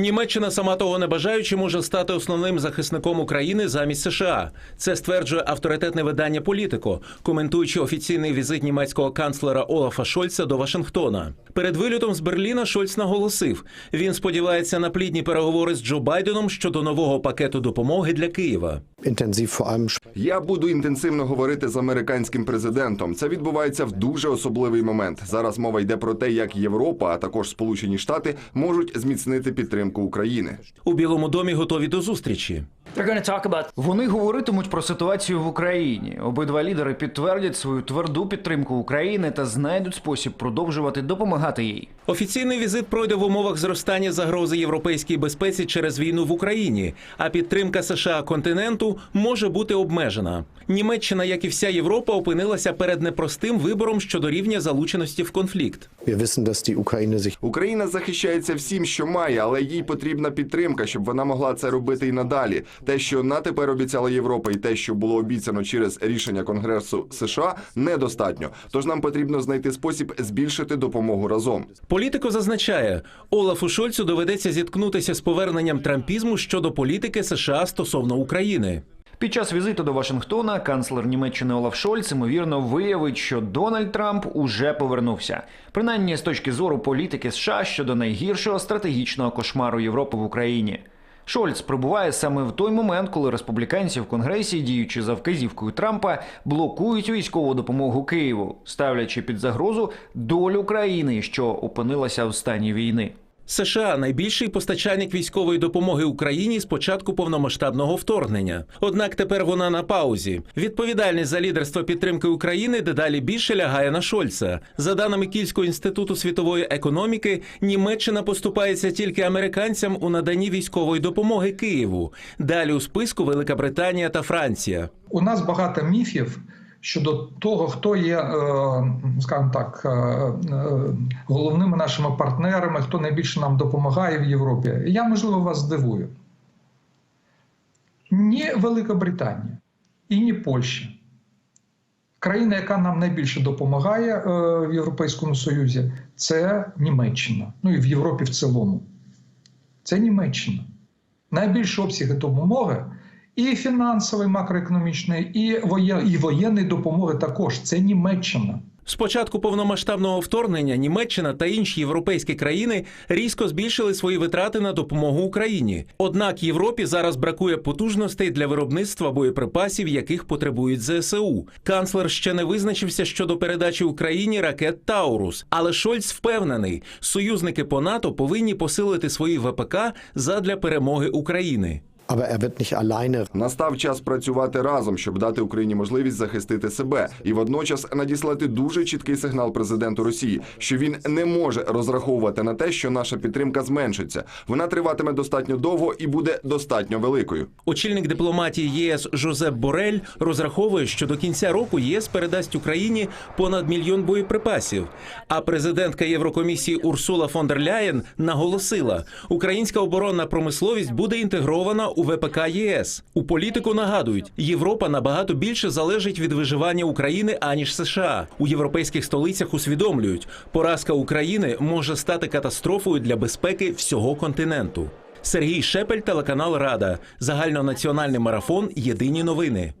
Німеччина, сама того не бажаючи, може стати основним захисником України замість США. Це стверджує авторитетне видання Політико, коментуючи офіційний візит німецького канцлера Олафа Шольца до Вашингтона. Перед вильотом з Берліна Шольц наголосив, він сподівається на плідні переговори з Джо Байденом щодо нового пакету допомоги для Києва. Я буду інтенсивно говорити з американським президентом. Це відбувається в дуже особливий момент. Зараз мова йде про те, як Європа, а також Сполучені Штати можуть зміцнити підтримку України. У Білому домі готові до зустрічі. They're going to talk about Вони говоритимуть про ситуацію в Україні. Обидва лідери підтвердять свою тверду підтримку України та знайдуть спосіб продовжувати допомагати їй. Офіційний візит пройде в умовах зростання загрози європейській безпеці через війну в Україні, а підтримка США континенту може бути обмежена. Німеччина, як і вся Європа, опинилася перед непростим вибором щодо рівня залученості в конфлікт. Україна захищається всім, що має, але їй потрібна підтримка, щоб вона могла це робити і надалі. Те, що на тепер обіцяла Європа, і те, що було обіцяно через рішення Конгресу США, недостатньо. Тож нам потрібно знайти спосіб збільшити допомогу разом. Політико зазначає, Олафу Шольцу доведеться зіткнутися з поверненням трампізму щодо політики США стосовно України. Під час візиту до Вашингтона канцлер Німеччини Олаф Шольц ймовірно виявить, що Дональд Трамп уже повернувся. Принаймні з точки зору політики США щодо найгіршого стратегічного кошмару Європи в Україні. Шольц прибуває саме в той момент, коли республіканці в Конгресі, діючи за вказівкою Трампа, блокують військову допомогу Києву, ставлячи під загрозу долю країни, що опинилася в стані війни. США найбільший постачальник військової допомоги Україні з початку повномасштабного вторгнення. Однак тепер вона на паузі. Відповідальність за лідерство підтримки України дедалі більше лягає на Шольца. За даними Кільського інституту світової економіки, Німеччина поступається тільки американцям у наданні військової допомоги Києву. Далі у списку Велика Британія та Франція. У нас багато міфів щодо того, хто є, е, скажімо так, е, е, головними нашими партнерами, хто найбільше нам допомагає в Європі. Я, можливо, вас здивую. Ні Велика Британія і ні Польща. Країна, яка нам найбільше допомагає в Європейському Союзі, це Німеччина. Ну і в Європі в цілому. Це Німеччина. Найбільші обсяги допомоги і фінансової, макроекономічної, і воє- і воєнної допомоги також. Це Німеччина. З початку повномасштабного вторгнення Німеччина та інші європейські країни різко збільшили свої витрати на допомогу Україні. Однак Європі зараз бракує потужностей для виробництва боєприпасів, яких потребують ЗСУ. Канцлер ще не визначився щодо передачі Україні ракет Таурус, але Шольц впевнений, союзники по НАТО повинні посилити свої ВПК задля перемоги України. Aber er wird nicht alleine Настав час працювати разом, щоб дати Україні можливість захистити себе, і водночас надіслати дуже чіткий сигнал президенту Росії, що він не може розраховувати на те, що наша підтримка зменшиться. Вона триватиме достатньо довго і буде достатньо великою. Очільник дипломатії єС Жозеп Борель розраховує, що до кінця року єС передасть Україні понад мільйон боєприпасів. А президентка Єврокомісії Урсула фон дер Ляєн наголосила, українська оборонна промисловість буде інтегрована у ВПК ЄС. У політику нагадують, Європа набагато більше залежить від виживання України аніж США. У європейських столицях усвідомлюють, поразка України може стати катастрофою для безпеки всього континенту. Сергій Шепель, телеканал Рада, загальнонаціональний марафон. Єдині новини.